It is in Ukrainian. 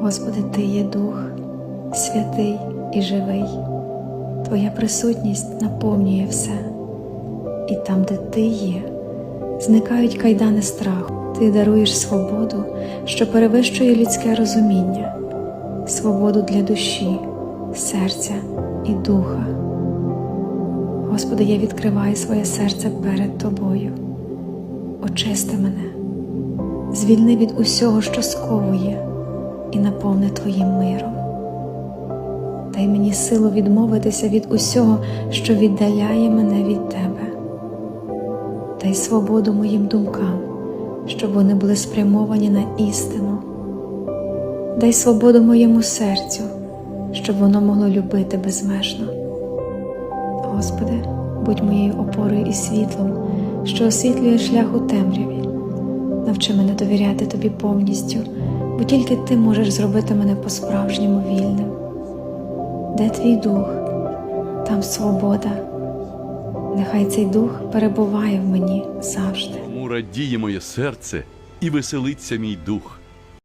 Господи, Ти є Дух, святий і живий. Твоя присутність наповнює все. І там, де Ти є, зникають кайдани страху. Ти даруєш свободу, що перевищує людське розуміння, свободу для душі, серця і духа. Господи, я відкриваю своє серце перед Тобою. Очисти мене, звільни від усього, що сковує, і наповни Твоїм миром. Дай мені силу відмовитися від усього, що віддаляє мене від Тебе. Дай свободу моїм думкам, щоб вони були спрямовані на істину. Дай свободу моєму серцю, щоб воно могло любити безмежно. Господи, будь моєю опорою і світлом, що освітлює шлях у темряві. Навчи мене довіряти Тобі повністю, бо тільки Ти можеш зробити мене по-справжньому вільним. Де твій дух, там свобода. Нехай цей дух перебуває в мені завжди. Тому радіє моє серце і веселиться мій дух.